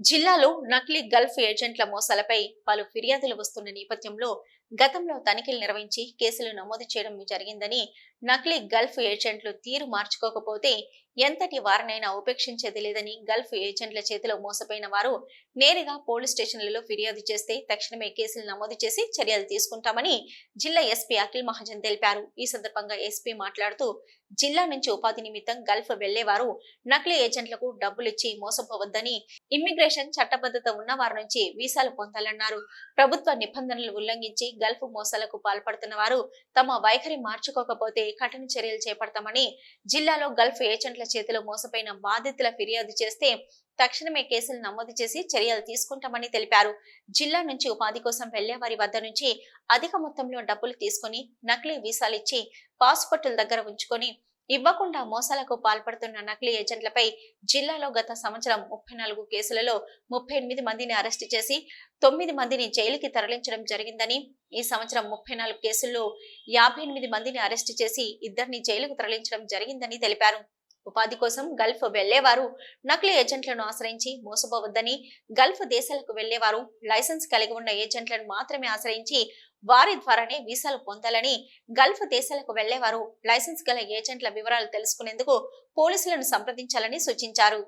జిల్లాలో నకిలీ గల్ఫ్ ఏజెంట్ల మోసాలపై పలు ఫిర్యాదులు వస్తున్న నేపథ్యంలో గతంలో తనిఖీలు నిర్వహించి కేసులు నమోదు చేయడం జరిగిందని నకిలీ గల్ఫ్ ఏజెంట్లు తీరు మార్చుకోకపోతే ఎంతటి వారినైనా ఉపేక్షించేది లేదని గల్ఫ్ ఏజెంట్ల చేతిలో మోసపోయిన వారు నేరుగా పోలీస్ స్టేషన్లలో ఫిర్యాదు చేస్తే తక్షణమే కేసులు నమోదు చేసి చర్యలు తీసుకుంటామని జిల్లా ఎస్పీ అఖిల్ మహాజన్ తెలిపారు. ఈ సందర్భంగా ఎస్పీ మాట్లాడుతూ జిల్లా నుంచి ఉపాధి నిమిత్తం గల్ఫ్ వెళ్ళేవారు నకిలీ ఏజెంట్లకు డబ్బులిచ్చి మోసపోవద్దని ఇమ్మిగ్రేషన్ చట్టబద్ధత ఉన్న వారి నుంచి వీసాలు పొందాలన్నారు. ప్రభుత్వ నిబంధనలు ఉల్లంఘించి గల్ఫ్ మోసాలకు పాల్పడుతున్న వారు తమ వైఖరి మార్చుకోకపోతే కఠిన చర్యలు చేపడతామని జిల్లాలో గల్ఫ్ ఏజెంట్ల చేతిలో మోసపోయిన బాధితుల ఫిర్యాదు చేస్తే తక్షణమే కేసులు నమోదు చేసి చర్యలు తీసుకుంటామని తెలిపారు. జిల్లా నుంచి ఉపాధి కోసం వెళ్ళే వారి వద్ద నుంచి అధిక మొత్తంలో డబ్బులు తీసుకుని నకిలీ వీసాలు ఇచ్చి పాస్పోర్టుల దగ్గర ఉంచుకొని ఇవ్వకుండా మోసాలకు పాల్పడుతున్న నకిలీ ఏజెంట్లపై జిల్లాలో గత సంవత్సరం ముప్పై నాలుగు కేసులలో ముప్పై ఎనిమిది మందిని అరెస్టు చేసి తొమ్మిది మందిని జైలుకి తరలించడం జరిగిందని ఈ సంవత్సరం ముప్పై నాలుగు కేసుల్లో యాభై ఎనిమిది మందిని అరెస్టు చేసి ఇద్దరిని జైలుకు తరలించడం జరిగిందని తెలిపారు. ఉపాధి కోసం గల్ఫ్ వెళ్ళేవారు నకిలీ ఏజెంట్లను ఆశ్రయించి మోసపోవద్దని గల్ఫ్ దేశాలకు వెళ్ళేవారు లైసెన్స్ కలిగి ఉన్న ఏజెంట్లను మాత్రమే ఆశ్రయించి వారి ద్వారానే వీసాలు పొందాలని గల్ఫ్ దేశాలకు వెళ్ళేవారు. లైసెన్స్ గల ఏజెంట్ల వివరాలు తెలుసుకునేందుకు పోలీసులను సంప్రదించాలని సూచించారు.